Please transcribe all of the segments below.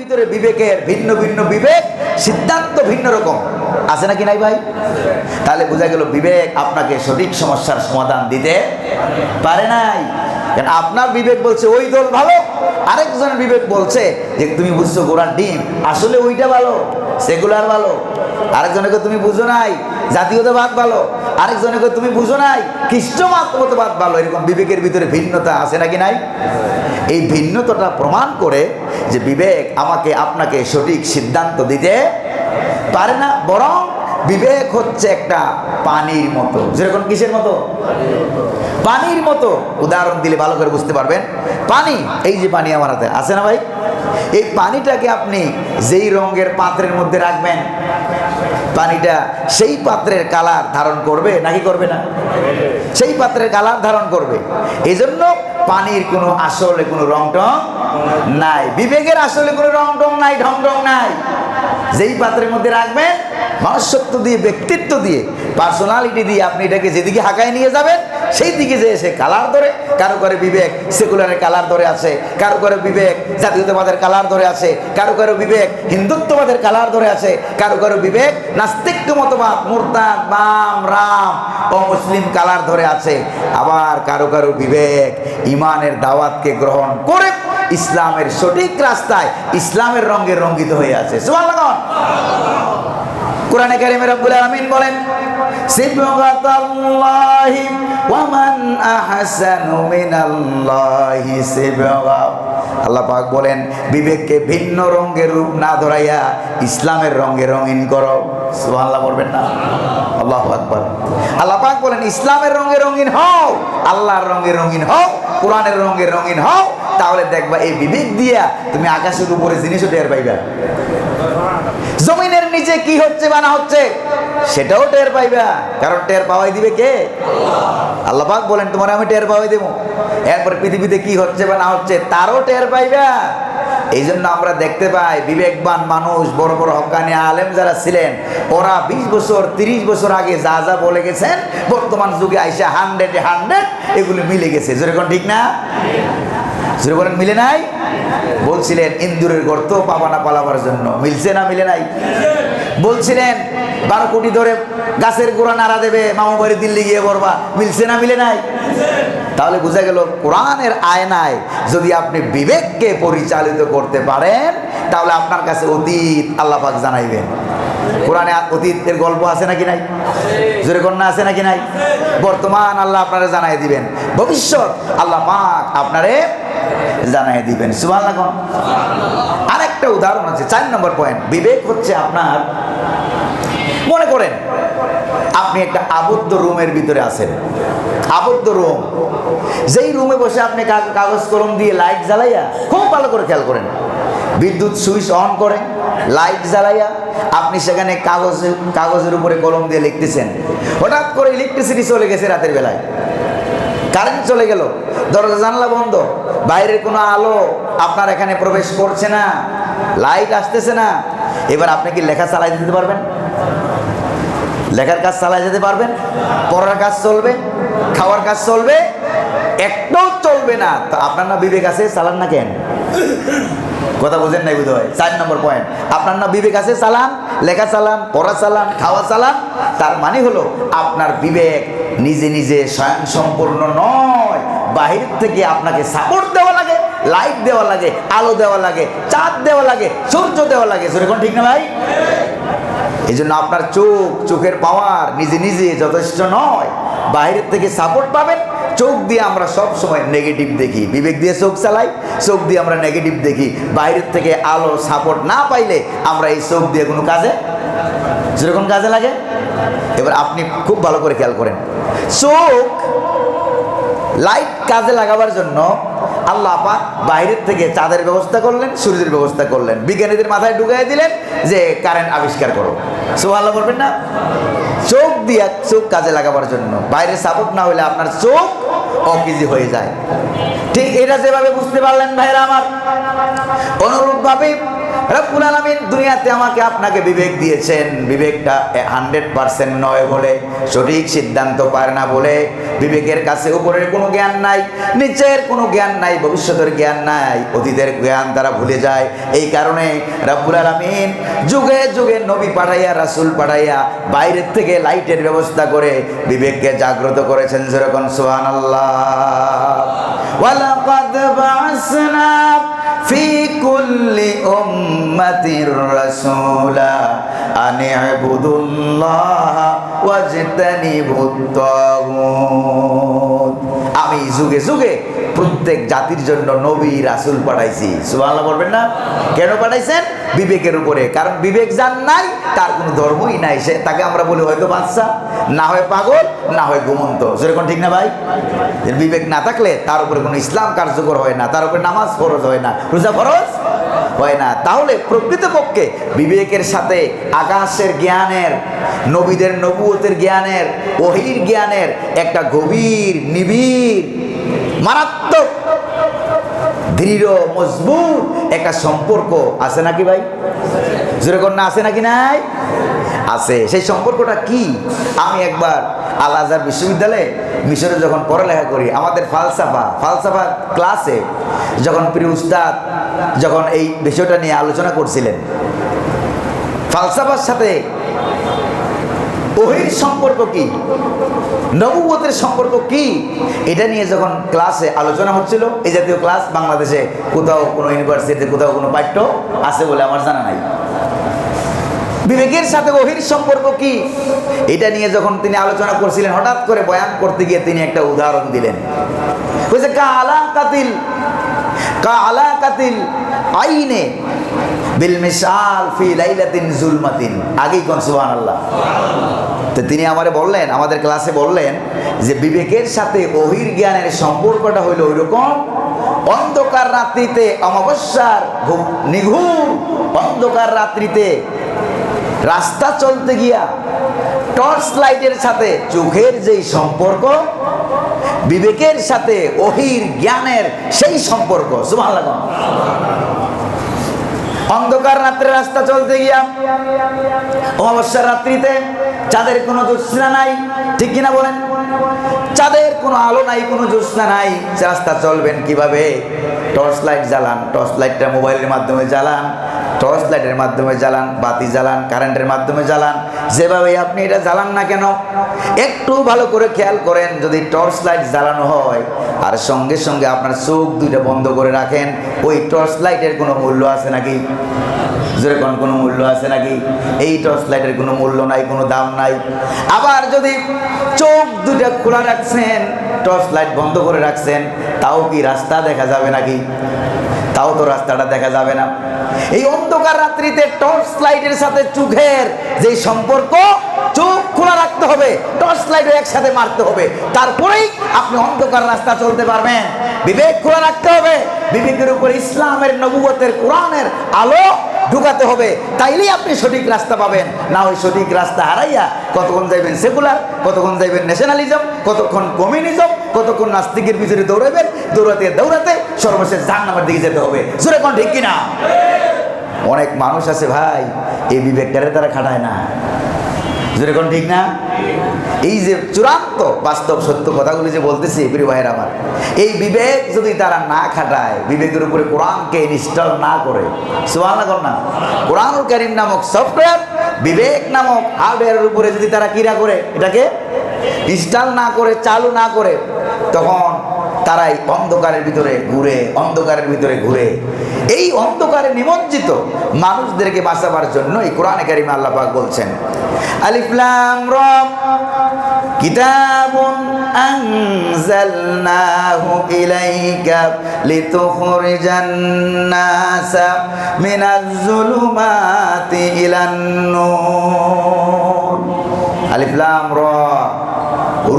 ভিতরে বিবেকের ভিন্ন ভিন্ন বিবেক, সিদ্ধান্ত ভিন্ন রকম। আছে নাকি নাই ভাই? তাহলে বোঝা গেল বিবেক আপনাকে সঠিক সমস্যার সমাধান দিতে পারে নাই। আপনার বিবেক বলছে, ওই দল ভালো আরেকজনের বিবেক বলছে যে, তুমি বুঝছ গোড়ার ডিম আসলে ওইটা ভালো, সেকুলার ভালো। আরেকজনকে তুমি বুঝো নাই, জাতীয়তাবাদ ভালো। আরেকজনকে তুমি বুঝো নাই, খ্রিস্টমতবাদ ভালো। এরকম বিবেকের ভিতরে ভিন্নতা আছে নাকি নাই? এই ভিন্নতাটা প্রমাণ করে যে বিবেক আমাকে আপনাকে সঠিক সিদ্ধান্ত দিতে পারে না, বরং বিবেক হচ্ছে একটা পানির মতো। যেরকম কিসের মতো? পানির মতো। উদাহরণ দিলে ভালো করে বুঝতে পারবেন। পানি, এই যে পানি আমার হাতে, আছে না ভাই? এই পানিটাকে আপনি যেই রঙের পাত্রের মধ্যে রাখবেন, পানিটা সেই পাত্রের কালার ধারণ করবে নাকি করবে না? সেই পাত্রের কালার ধারণ করবে। এই জন্য পানির কোনো আসলে কোনো রং টং নাই। বিবেকের আসলে কোনো রং টং নাই ঢং টং নাই। যেই পাত্রের মধ্যে রাখবেন মনুষ্যত্ব দিয়ে, ব্যক্তিত্ব দিয়ে পার্সোনালিটি দিয়ে আপনি এটাকে যেদিকে হাঁকায় নিয়ে যাবেন সেই দিকে যে সে কালার ধরে। কারও করে বিবেক সেকুলারের কালার ধরে আছে। কারও করে বিবেক, জাতীয়তাবাদের কালার ধরে আছে। কারও কারও বিবেক, হিন্দুত্ববাদের কালার ধরে আছে। কারও কারও বিবেক নাস্তিক্য মতবাদ মুরতাদ, বাম, রাম ও মুসলিম কালার ধরে আছে। আবার কারও কারও বিবেক, ইমানের দাওয়াতকে গ্রহণ করে ইসলামের সঠিক রাস্তায় ইসলামের রঙে রঙ্গিত হয়ে আছে। সুবহানাল্লাহ। কোরআনে কারিমের রব্বুল আলামিন বলেন সিবগাতাল্লাহি ওয়া মান আহসানু মিনাল্লাহি সিবগা। আল্লাহ পাক বলেন, বিবেককে ভিন্ন রঙের রূপ না ধরাইয়া ইসলামের রঙে রঙিন করো। সুবহানাল্লাহ বলবেন না। আল্লাহু আকবার। আল্লাহ পাক বলেন, ইসলামের রঙে রঙিন হও, আল্লাহর রঙে রঙিন হও, কোরআনের রঙে রঙিন হও, তাহলে দেখবা এই বিবেক দিয়া তুমি আকাশের উপরে জিনিসও টের পাইবা। জমিনের নিচে কি হচ্ছে বা না হচ্ছে, সেটাও টের পাইবা। কারণ টের পাওয়াই দিবে কে? আল্লাহ বলেন, তোমার আমি টের পাওয়াই দেবো। এরপর পৃথিবীতে কি হচ্ছে বা না হচ্ছে, তারও টের পাইবা। এই জন্য আমরা দেখতে পাই, বিবেকবান মানুষ, বড় বড় হকানি আলেম যারা ছিলেন, ওরা বিশ বছর, তিরিশ বছর আগে যা যা বলে গেছেন, বর্তমান যুগে আইসা হান্ড্রেডে হান্ড্রেড এগুলি মিলে গেছে। যেরকম ঠিক না? জোরে বলেন, মিলে নাই? বলছিলেন, ইন্দুরের গর্ত পাবানা পালাবার জন্য। মিলছে না, মিলে নাই? বলছিলেন, বারো কোটি ধরে গাছের গোড়া নাড়া দেবে, মামু বাড়ি দিল্লি গিয়ে বলবা মিলছে না, মিলে নাই? তাহলে বোঝা গেল, কোরআনের আয়নায় যদি আপনি বিবেককে পরিচালিত করতে পারেন, তাহলে আপনার কাছে অতীত আল্লাহাক জানাইবেন। কোরআনে অতীতের গল্প আছে নাকি নাই? জোরে কন্যা আছে নাকি নাই? বর্তমান আল্লাহ আপনারা জানাই দিবেন। ভবিষ্যৎ আল্লাহ পাক আপনারে জানাই দিবেন। সুবাহ আরেকটা উদাহরণ আছে, চার নম্বর পয়েন্ট বিবেক হচ্ছে আপনার, মনে করেন, আপনি একটা আবদ্ধ রুমের ভিতরে আছেন। আবদ্ধ রুম। যেই রুমে বসে আপনি কাগজ কলম দিয়ে লাইট জ্বালাইয়া খুব ভালো করে খেয়াল করেন। বিদ্যুৎ সুইচ অন করে, লাইট জ্বালাইয়া আপনি সেখানে কাগজ, কাগজের উপরে কলম দিয়ে লিখতেছেন। হঠাৎ করে ইলেকট্রিসিটি চলে গেছে রাতের বেলায়। কারেন্ট চলে গেল, দরজা জানলা বন্ধ, বাইরের কোনো আলো আপনার এখানে প্রবেশ করছে না, লাইট আসতেছে না। এবার আপনি কি লেখা চালাই দিতে পারবেন? লেখার কাজ চালাই যেতে পারবেন? পড়ার কাজ চলবে, খাওয়ার কাজ চলবে, একটাও চলবে না। তো আপনার না বিবেক আছে, চালান না কেন? কথা বোঝেন নাই বুঝতে হয় চার নম্বর পয়েন্ট আপনার না বিবেক আছে চালান লেখা চালান পড়া চালান খাওয়া চালান তার মানে হলো, আপনার বিবেক নিজে নিজে স্বয়ং সম্পূর্ণ নয়। বাহির থেকে আপনাকে সাপোর্ট দেওয়া লাগে লাইট দেওয়া লাগে, আলো দেওয়া লাগে, চাঁদ দেওয়া লাগে, সূর্য দেওয়া লাগে। সেরকম ঠিক না ভাই? এই জন্য আপনার চোখ, চোখের পাওয়ার নিজে নিজে যথেষ্ট নয়। বাইরের থেকে সাপোর্ট পাবেন চোখ দিয়ে আমরা সব সময় নেগেটিভ দেখি। বিবেক দিয়ে চোখ চালাই, চোখ দিয়ে আমরা নেগেটিভ দেখি। বাইরের থেকে আলো সাপোর্ট না পাইলে আমরা এই চোখ দিয়ে কোনো কাজে যেরকম কাজে লাগে। এবার আপনি খুব ভালো করে খেয়াল করেন। চোখ লাইট কাজে লাগাবার জন্য আল্লাহ পাক বাইরের থেকে চাঁদের ব্যবস্থা করলেন, সূর্যের ব্যবস্থা করলেন। বিজ্ঞানীদের মাথায় ঢুকাই দিলেন যে কারেন্ট আবিষ্কার করো। আল্লাহ বলবেন না? চোখ দিয়া চোখ কাজে লাগাবার জন্য। বাইরে সাপোর্ট না হলে আপনার চোখ অকিজি হয়ে যায়। ঠিক এটা যেভাবে বুঝতে পারলেন ভাইরা আমার। অনুরূপভাবে রব্বুল আলামিন দুনিয়াতে আমাকে আপনাকে বিবেক দিয়েছেন। বিবেকটা হান্ড্রেড পার্সেন্ট নয় বলে, সঠিক সিদ্ধান্ত পারে না বলে, বিবেকের কাছে উপরের কোনো জ্ঞান নাই, নিচের কোনো জ্ঞান নাই, ভবিষ্যতের জ্ঞান নাই, অতীতের জ্ঞান তারা ভুলে যায়। এই কারণে রব্বুল আলামিন যুগে যুগে নবী পাঠাইয়া, রাসূল পাঠাইয়া, বাইরের থেকে লাইটের ব্যবস্থা করে বিবেককে জাগ্রত করেছেন যেরকম ওয়ালাকাদ বা'আসনা في كل أمة رسولا أن اعبدوا الله واجتنبوا الطاغوت আমি যুগে যুগে প্রত্যেক জাতির জন্য নবী, রাসুল পাঠাইছি। সুবহানাল্লাহ বলবেন না? কেন পাঠাইছেন? বিবেকের উপরে। কারণ বিবেক যার নাই, তার কোনো ধর্মই নাই। সে তাকে আমরা বলি হয়তো বাচ্চা না হয় পাগল, না হয় ঘুমন্ত। যেরকম ঠিক না ভাই? বিবেক না থাকলে তার উপরে কোনো ইসলাম কার্যকর হয় না, তার উপরে নামাজ ফরজ হয় না। রোজা ফরজ হয় না। তাহলে প্রকৃতপক্ষে বিবেকের সাথে আকাশের জ্ঞানের, নবীদের নবুয়তের জ্ঞানের, ওহির জ্ঞানের একটা গভীর, নিবিড় মারাত্মক, দৃঢ়, মজবুত একটা সম্পর্ক আছে নাকি ভাই? না, আছে নাকি নাই? আছে। সেই সম্পর্কটা কি? আমি একবার আল আজহার বিশ্ববিদ্যালয়ে মিশরে যখন পড়ালেখা করি, আমাদের ফালসাফা ফালসাফা ক্লাসে যখন প্রিয় উস্তাদ যখন এই বিষয়টা নিয়ে আলোচনা করছিলেন, ফালসাফার সাথে ওহির সম্পর্ক কি? নবুয়তের সম্পর্ক কি? এটা নিয়ে যখন ক্লাসে আলোচনা হচ্ছিল, এই জাতীয় ক্লাস বাংলাদেশে কোথাও কোনো ইউনিভার্সিটিতে, কোথাও কোনো পাঠ্য আছে বলে আমার জানা নাই। বিবেকের সাথে ওহির সম্পর্ক কি? এটা নিয়ে যখন তিনি আলোচনা করছিলেন, হঠাৎ করে বয়ান করতে গিয়ে তিনি একটা উদাহরণ দিলেন। বলছে কা আলা কাতিল কা আলা কাতিল আইনে বিল জুলমাতিন। আগেই সুবহানাল্লাহ। তো তিনি আমারে বললেন, আমাদের ক্লাসে বললেন যে বিবেকের সাথে অহির জ্ঞানের সম্পর্কটা হইল ওই রকম অন্ধকার রাত্রিতে অমাবস্যার ঘুম- নিঘুম অন্ধকার রাত্রিতে রাস্তা চলতে গিয়া টর্চ লাইটের সাথে চোখের যেই সম্পর্ক, বিবেকের সাথে অহির জ্ঞানের সেই সম্পর্ক। সুবহানাল্লাহ। অন্ধকার রাত্রে রাস্তা চলতে গিয়া অমাবস্যার রাত্রিতে চাঁদের কোনো জ্যোৎস্না নাই, ঠিক কিনা বলেন? চাঁদের কোনো আলো নাই, কোনো জ্যোৎস্না নাই রাস্তা চলবেন কীভাবে? টর্চ লাইট জ্বালান, টর্চ লাইটটা মোবাইলের মাধ্যমে জ্বালান টর্চ লাইটের মাধ্যমে জ্বালান, বাতি জ্বালান, কারেন্টের মাধ্যমে জ্বালান যেভাবে আপনি এটা জ্বালান না কেন, একটু ভালো করে খেয়াল করেন যদি টর্চ লাইট জ্বালানো হয়, আর সঙ্গে সঙ্গে আপনার চোখ দুইটা বন্ধ করে রাখেন, ওই টর্চ লাইটের কোনো মূল্য আছে নাকি? যেরকম কোনো মূল্য আছে নাকি? এই টর্চ লাইটের কোনো মূল্য নাই, কোনো দাম নাই। আবার যদি চোখ দুইটা খোলা রাখছেন, টর্চ লাইট বন্ধ করে রাখছেন, তাও কি রাস্তা দেখা যাবে নাকি? তাও তো রাস্তাটা দেখা যাবে না। এই অন্ধকার রাত্রিতে টর্চ লাইটের সাথে চোখের যে সম্পর্ক, চোখ খোলা রাখতে হবে, টর্চ লাইটও একসাথে মারতে হবে। তারপরেই আপনি অন্ধকার রাস্তা চলতে পারবেন। বিবেক খোলা রাখতে হবে, বিবেকের উপর ইসলামের নবুয়তের কোরআনের আলো ঢুকাতে হবে। তাইলেই আপনি সঠিক রাস্তা পাবেন। না ওই সঠিক রাস্তা হারাইয়া কতক্ষণ যাইবেন সেকুলার, কতক্ষণ যাইবেন ন্যাশনালিজম কতক্ষণ কমিউনিজম কতক্ষণ নাস্তিকের পিছনে দৌড়াবেন দৌড়াতে দৌড়াতে সর্বশেষ জাহান নামের দিকে যেতে হবে। জোরে কোন ঠিক কিনা? অনেক মানুষ আছে ভাই, এই বিবেকটারে তারা খাটায় না। জোরে কোন ঠিক না? এই যে চূড়ান্ত বাস্তব সত্য কথাগুলি যে বলতেছি, প্রিয় ভাইয়ের আমার, এই বিবেক যদি তারা না খাটায়, বিবেকের উপরে কোরআনকে ইনস্টল না করে সুবাহ না, কোরআনুল করিম নামক সফটওয়্যার বিবেক নামক হার্ডওয়্যারের উপরে যদি তারা কিরা করে, এটাকে ইনস্টল না করে, চালু না করে, তখন তারাই অন্ধকারের ভিতরে ঘুরে, অন্ধকারের ভিতরে ঘুরে। এই অন্ধকারে নিমজ্জিত মানুষদেরকে বাঁচাবার জন্য এই কোরআনে কারিম আল্লাহ পাক বলছেন আলিফলাম রব কিতাবুন আনজালনাহু ইলাইকা লিতুখরিজান নাসা মিনাজ জুলুমাতি ইলান নূর। আলিফলাম র।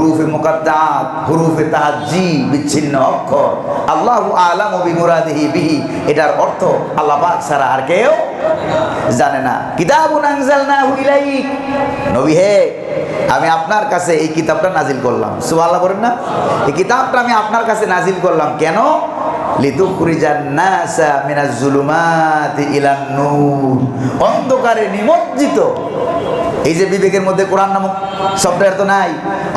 হুরুফে মুকাদ্দাত, হুরুফে তাহাজ্জি, বিচ্ছিন্ন অক্ষর। আল্লাহু আলামু বিমুরাদিহি বিহি। এটার অর্থ আল্লাহ পাক ছাড়া আর কেউ জানে না। কিতাবুন আনজালনাহু ইলাইক। নবী হে, আমি আপনার কাছে এই কিতাবটা নাজিল করলাম। সুবহানাল্লাহ বলেন না? এই কিতাবটা আমি আপনার কাছে নাজিল করলাম কেন? অন্ধকারে নিমজ্জিত এই যে বিবেকের মধ্যে কোরআন নামক সফটওয়্যার তো নাই,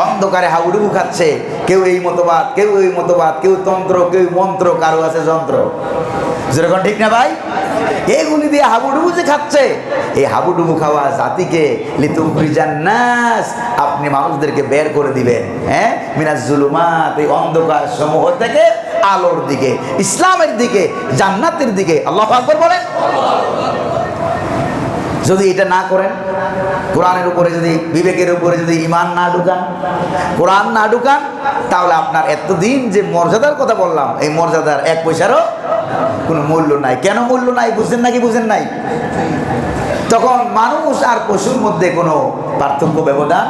অন্ধকারে হাউডুবু খাচ্ছে, কেউ এই মতবাদ, কেউ এই মতবাদ, কেউ তন্ত্র, কেউ মন্ত্র, কারও আছে যন্ত্র। যেরকম ঠিক না ভাই? এগুলি দিয়ে হাবুডুবু যে খাচ্ছে, এই হাবুডুবু খাওয়া জাতিকে নাস আপনি মানুষদেরকে বের করে দিবেন হ্যাঁ? মিনাজ জুলুমাত, এই অন্ধকার সমূহ থেকে আলোর দিকে, ইসলামের দিকে, জান্নাতের দিকে। আল্লাহ আকবর বলেন। যদি এটা না করেন কোরআনের উপরে যদি, বিবেকের উপরে যদি ইমান না ঢুকান, কোরআন না ঢুকান, তাহলে আপনার এতদিন যে মর্যাদার কথা বললাম, এই মর্যাদার এক পয়সারও কোনো মূল্য নাই। কেন মূল্য নাই? বুঝছেন নাকি বুঝেন নাই? তখন মানুষ আর পশুর মধ্যে কোনো পার্থক্য, ব্যবধান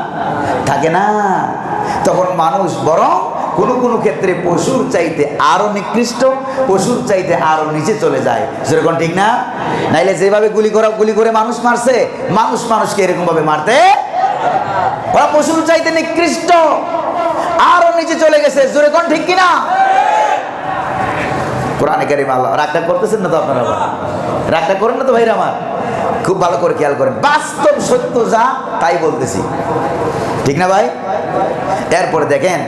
থাকে না। তখন মানুষ বরং কোনো কোনো ক্ষেত্রে পশুর চাইতে আরও নিকৃষ্ট, পশুর চাইতে আরও নিচে চলে যায়। যেরকম ঠিক না? নাইলে যেভাবে গুলি করা, গুলি করে মানুষ মারছে, মানুষ মানুষকে এরকম ভাবে মারতে ওরা পশুর চাইতে নিকৃষ্ট, আরও নিচে চলে গেছে জোরে কোন ঠিক কিনা কোরআনে কারিম আল্লাহ, রাগটা করতেছেন না তো আপনারা? রাগটা করেন না তো ভাইরা আমার? খুব ভালো করে খেয়াল করেন। বাস্তব সত্য যা, তাই বলতেছি। ঠিক না ভাই? এরপরে দেখেন,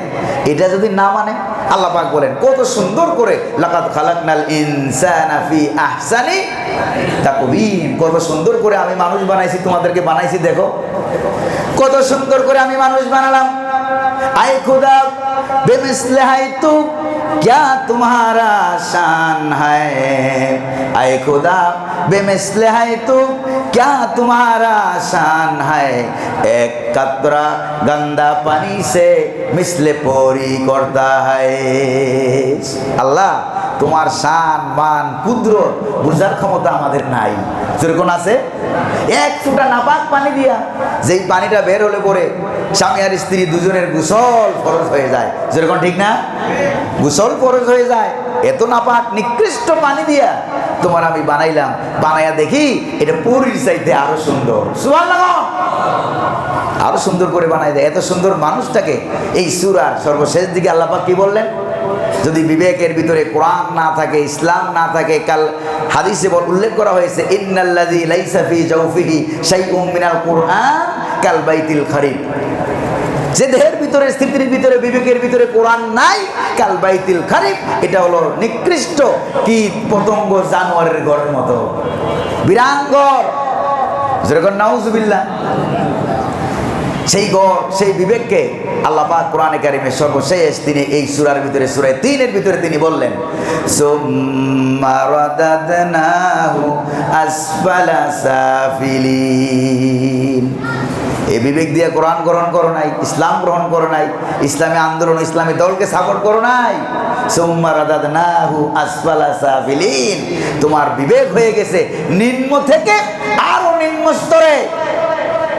এটা যদি না মানে আল্লাহ পাক বলেন, কত সুন্দর করে কত সুন্দর করে আমি মানুষ বানাইছি, তোমাদেরকে বানাইছি, দেখো। কত সুন্দর করে আমি মানুষ বানালাম। আই খুদা, বেমিসলে হাই তু क्या तुम्हारा शान है? आए खुदा, बेमिसल है तो। क्या तुम्हारा शान है? एक कतरा गंदा पानी से मिसल पोरी करता है। अल्लाह তোমার শান, মান, কুদরত বুঝার ক্ষমতা আমাদের নাই। যেরকম আছে? এক ফুটা নাপাক পানি দিয়া যেই পানিটা বের হলে পরে স্বামী আর স্ত্রী দুজনের গোসল ফরজ হয়ে যায়। যেরকম ঠিক না? গোসল ফরজ হয়ে যায়। এত নাপাক, নিকৃষ্ট পানি দিয়া তোমার আমি বানাইলাম। বানাইয়া দেখি এটা পুরীর চাইতে আরও সুন্দর। লাগাও আরও সুন্দর করে বানাই দেয়। এত সুন্দর মানুষটাকে এই সুরার সর্বশেষ দিকে আল্লাপাক কি বললেন? যদি বিবেকের ভিতরে কোরআন না থাকে, ইসলাম না থাকে, কাল হাদিসে বল উল্লেখ করা হয়েছে, ইন্নাল্লাযী লাইসা ফি জাওফিহি শাইউম মিনাল কুরআন কাল বাইতিল খারিব। যে দেহের ভিতরে স্থিতির ভিতরে, বিবেকের ভিতরে কোরআন নাই, কাল বাইতিল খারিব, এটা হলো নিকৃষ্ট কীট পতঙ্গ জানোয়ারের ঘরের মতো। বিরাঙ্গর। যেরকম নাউজুবিল্লাহ। সেই গড়, সেই বিবেককে আল্লাহ পাক কোরআনে কারিমের সর্বশেষ তিনি এই সুরার ভিতরে সূরা তিনের ভিতরে তিনি বললেন এই বিবেক দিয়ে কোরআন গ্রহণ করো নাই, ইসলাম গ্রহণ করো নাই, ইসলামী আন্দোলন, ইসলামী দলকে সাপোর্ট করো নাই। তোমার বিবেক হয়ে গেছে নিম্ন থেকে আরও নিম্ন স্তরে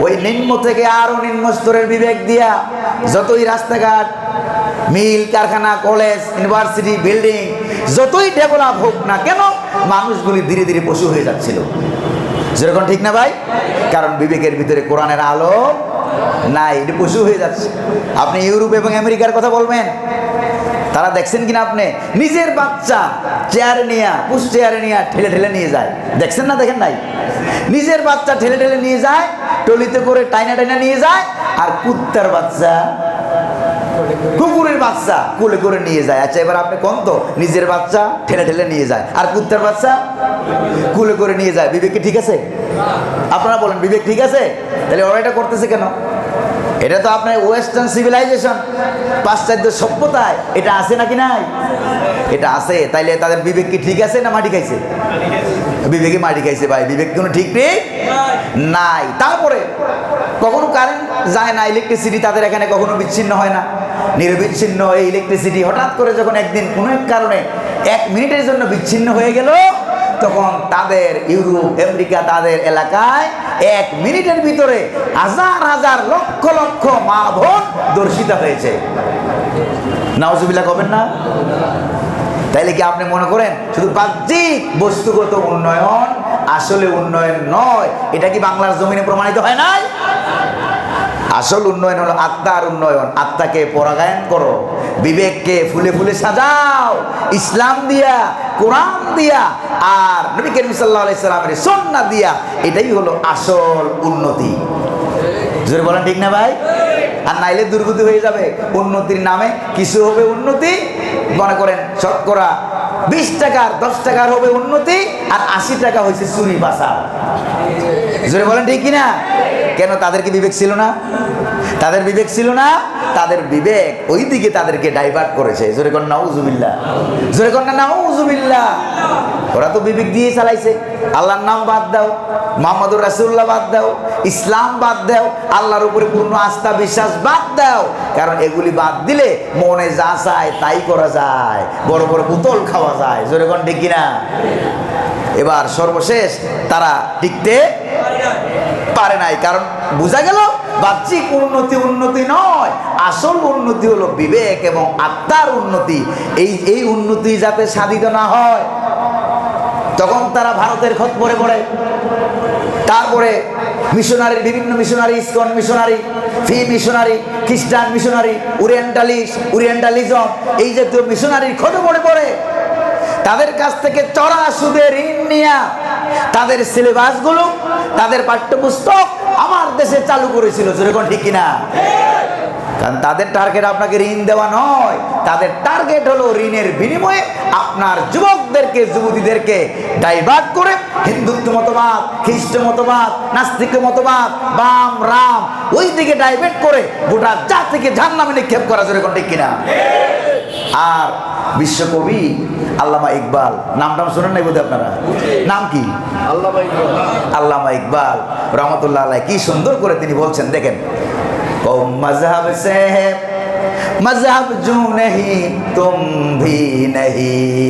ওই নিম্ন থেকে আরও নিম্ন স্তরের বিবেক দিয়া যতই রাস্তাঘাট, মিল, কারখানা, কলেজ, ইউনিভার্সিটি, বিল্ডিং, যতই ডেভেলপ হোক না কেন, মানুষগুলি ধীরে ধীরে পশু হয়ে যাচ্ছিল। যেরকম ঠিক না ভাই? কারণ বিবেকের ভিতরে কোরআনের আলো নাই, এটি পশু হয়ে যাচ্ছে। আপনি ইউরোপ এবং আমেরিকার কথা বলবেন? তারা দেখছেন কিনা আপনি? নিজের বাচ্চা চেয়ারে নিয়ে পুষ চেয়ারে নিয়ে ঠেলে ঠেলে নিয়ে যায়। দেখছেন না, দেখেন নাই? নিজের বাচ্চা ঠেলে ঠেলে নিয়ে যায়, টলিতে করে টাইনা টাইনা নিয়ে যায়, আর কুত্তার বাচ্চা কুকুরের বাচ্চা কোলে করে নিয়ে যায়। আচ্ছা এবার আপনি কোন তো? নিজের বাচ্চা ঠেলে ঠেলে নিয়ে যায়। আর কুত্তার বাচ্চা কুলে করে নিয়ে যায়। বিবেক ঠিক আছে? আপনারা বলেন, বিবেক ঠিক আছে? তাহলে ওরা এটা করতেছে কেন? এটা তো আপনার ওয়েস্টার্ন সিভিলাইজেশন পাশ্চাত্য সভ্যতায়। এটা আছে নাকি নাই? এটা আছে। তাইলে তাদের বিবেক কি ঠিক আছে না মাটি খাইছে? বিবেকে মাটি খাইছে ভাই। বিবেক কোনো ঠিক নেই? নাই। তারপরে কখনো কারেন্ট যায় না ইলেকট্রিসিটি তাদের এখানে কখনো বিচ্ছিন্ন হয় না। নিরবিচ্ছিন্ন এই ইলেকট্রিসিটি হঠাৎ করে যখন একদিন কোনো এক কারণে এক মিনিটের জন্য বিচ্ছিন্ন হয়ে গেল তখন তাদের ইউরোপ, আমেরিকা, তাদের এলাকায় এক মিনিটের ভিতরে হাজার হাজার লক্ষ লক্ষ মা বোন দর্শিতা হয়েছে। নাওজুবিল্লাহ কবেন না? তাইলে কি আপনি মনে করেন শুধু বাহ্যিক বস্তুগত উন্নয়ন আসলে উন্নয়ন নয়, এটা কি বাংলার জমিনে প্রমাণিত হয় নাই? আসল উন্নয়ন হলো আত্মার উন্নয়ন, আত্মাকে পরাগায়ন করো। বিবেককে ফুলে ফুলে সাজাও, ইসলাম দিয়া, কোরআন দিয়া, আর নবী করিম সাল্লাহ আলাইসাল্লামের সন্না দিয়া, এটাই হলো আসল উন্নতি। জোরে বলেন ঠিক না ভাই? আর নাইলে দুর্গতি হয়ে যাবে। উন্নতির নামে কিছু হবে উন্নতি। মনে করেন শতকরা বিশ টাকার, দশ টাকার হবে উন্নতি, আর আশি টাকা হয়েছে চুরি বাসা জোরে বলেন ঠিক কিনা? কেন তাদের কি বিবেক ছিল না? তাদের বিবেক ছিল না? তাদের বিবেক ওই দিকে তাদেরকে ডাইভার্ট করেছে। জোরে কন, নাউজুবিল্লাহ। জোরে কন না, নাউজুবিল্লাহ। ওরা তো বিবেক দিয়ে চালাইছে। আল্লাহর নাম বাদ দাও, মোহাম্মদুর রাসুল্লাহ বাদ দাও, ইসলাম বাদ দাও, আল্লাহর উপরে পূর্ণ আস্থা, বিশ্বাস বাদ দাও। কারণ এগুলি বাদ দিলে মনে যা চায় তাই করা যায়। বড় বড় বোতল খাওয়া যায়। জোরে কন, ঠিক কিনা? এবার সর্বশেষ তারা টিকতে পারে নাই, কারণ বোঝা গেল বাহ্যিক উন্নতি উন্নতি নয়, আসল উন্নতি হলো বিবেক এবং আত্মার উন্নতি। এই এই উন্নতি যাতে সাধিত না হয়, তখন তারা ভারতের খত পরে পড়ে। তারপরে মিশনারি, বিভিন্ন মিশনারি, ইসকন মিশনারি, ফি মিশনারি, খ্রিস্টান মিশনারি ওরিয়েন্টালিস্ট ওরিয়েন্টালিজম, এই জাতীয় মিশনারির খতে পড়ে। পড়ে তাদের কাছ থেকে চড়া সুদে ঋণ নিয়া তাদের সিলেবাসগুলো, তাদের পাঠ্যপুস্তক আমার দেশে চালু করেছিল যেরকম ঠিক কিনা? কারণ তাদের টার্গেট আপনাকে ঋণ দেওয়া নয়, তাদের টার্গেট হলো ঋণের বিনিময়ে আপনার যুবকদেরকে, যুবতীদেরকে ডাইভার্ট করে হিন্দুত্ব মতবাদ, খ্রিস্ট মতবাদ, নাস্তিক মতবাদ, বাম, রাম, ওই দিকে ডাইভার্ট করে গোটা জাতিকে জাহান্নামে নিক্ষেপ করা যেরকম ঠিক কিনা? আর বিশ্বকবি আল্লামা ইকবাল। নাম টাম শোনেন নাই বোধহয় আপনারা? নাম কি? আল্লামা ইকবাল। রহমতুল্লাহ আল্লাহ কি সুন্দর করে তিনি বলছেন দেখেন। ও মজহব সে मजहब जू नहीं तुम भी नहीं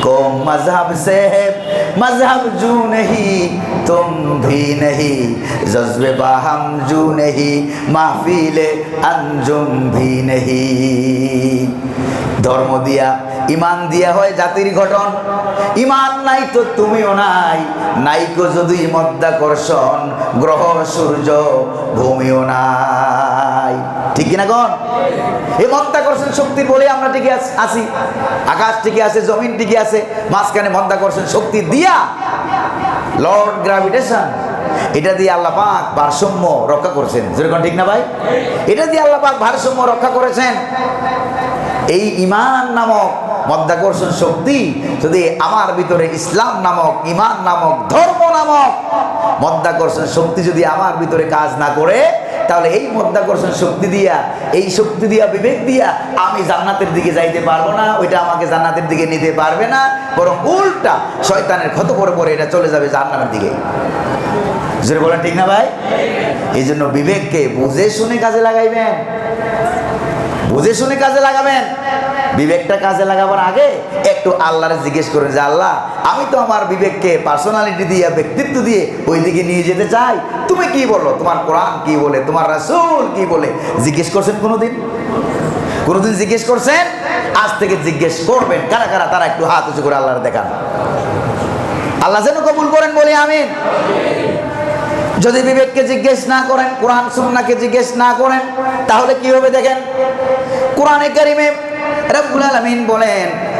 को मजहब से है मजहब जू नहीं तुम भी नहीं जज्ब बाहम जू नहीं महफिल अंजुम भी नहीं ধর্ম দিয়া ইমান দিয়া হয় জাতির গঠন ইমান নাই তো তুমিও নাই নাইকো যদি মধ্যাকর্ষণ গ্রহ সূর্য ভূমিও নাই ঠিক কিনা কন? এই মধ্যাকর্ষণ শক্তির বলে আমরা টিকে আছ- আকাশ টিকে আছে, জমিন টিকে আছে, মাঝখানে মধ্যাকর্ষণ শক্তি দিয়া লর্ড গ্রাভিটেশন এটা দিয়ে আল্লাহ পাক ভারসাম্য রক্ষা করেছেন। যেরকম ঠিক না ভাই? এটা দিয়ে আল্লাহ পাক ভারসাম্য রক্ষা করেছেন। এই ইমান নামক মধ্যাকর্ষণ শক্তি যদি আমার ভিতরে ইসলাম নামক, ইমান নামক, ধর্ম নামক মধ্যাকর্ষণ শক্তি যদি আমার ভিতরে কাজ না করে তাহলে এই মধ্যাকর্ষণ শক্তি দিয়া, এই শক্তি দিয়া বিবেক দিয়া আমি জান্নাতের দিকে যাইতে পারব না, ওইটা আমাকে জান্নাতের দিকে নিতে পারবে না, বরং উল্টা শয়তানের ক্ষত করে পরে এটা চলে যাবে জান্নাতের দিকে। বলেন ঠিক না ভাই? এই জন্য বিবেককে বুঝে শুনে কাজে লাগাইবেন। বুঝে শুনে কাজে লাগাবেন। বিবেকটা কাজে লাগাবার আগে একটু আল্লাহরে জিজ্ঞেস করেন যে, আল্লাহ, আমি তো আমার বিবেককে পার্সোনালিটি দিয়ে, ব্যক্তিত্ব দিয়ে ওই দিকে নিয়ে যেতে চাই। তুমি কি বলো? তোমার কোরআন কি বলে? তোমার রাসুল কি বলে? জিজ্ঞেস করছেন কোনোদিন? কোনোদিন জিজ্ঞেস করছেন? আজ থেকে জিজ্ঞেস করবেন। কারা কারা? তারা একটু হাত উঁচু করে আল্লাহর দেখান। আল্লাহ যেন কবুল করেন, বলে আমিন। যদি বিবেককে জিজ্ঞেস না করেন, কোরআন সুন্নাকে জিজ্ঞেস না করেন, তাহলে কি হবে দেখেন? কোরআনে কারিমে রব্বুল আলমিন বলেন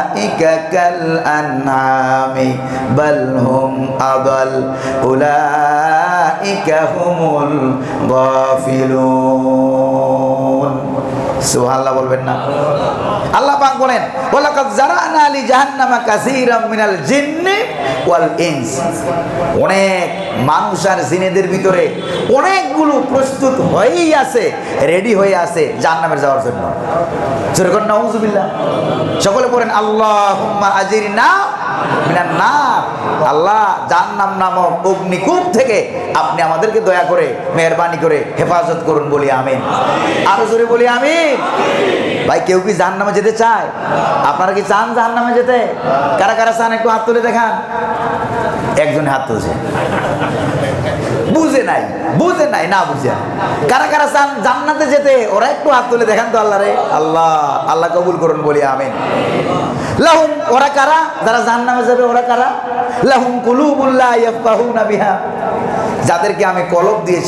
أولئك كالأنعام بل هم أضل. أولئك هم الغافلون. সুবহানাল্লাহ বলবেন না। আল্লাহ পাক বলেন, ওয়ালাকাদ জাহান্নামা মিনাল জিন্নি ওয়াল অনেক মানুষ আর ভিতরে অনেকগুলো প্রস্তুত হয়েই আছে, রেডি হয়ে আছে জাহান্নামের যাওয়ার জন্য। সকলে পড়েন আল্লাহুম্মা মিনান না আল্লাহ জাহান্নাম নামক অগ্নিকূপ থেকে আপনি আমাদেরকে দয়া করে, মেহরবানি করে হেফাজত করুন বলি আমিন। আরও জোরে বলি আমিন। ভাই, কেউ কি জাহান যেতে চায়? আপনারা কি চান জাহান নামে যেতে? কারা কারা চান একটু হাত তুলে দেখান। একজন হাত তুলছে বুঝে নাই বুঝে নাই, না বুঝে। কারা কারা চান জান্নাতে যেতে, ওরা একটু হাত তুলে দেখান তো আল্লাহ রে আল্লাহ আল্লাহ কবুল করুন, বলি আমিন। লাহুম, ওরা কারা? যারা জাহান্নামে যাবে, ওরা কারা? লাহুম কুলুবুল্লাহ ইয়াফকাহুনা বিহা। যাদেরকে আমি কলব দিয়েছি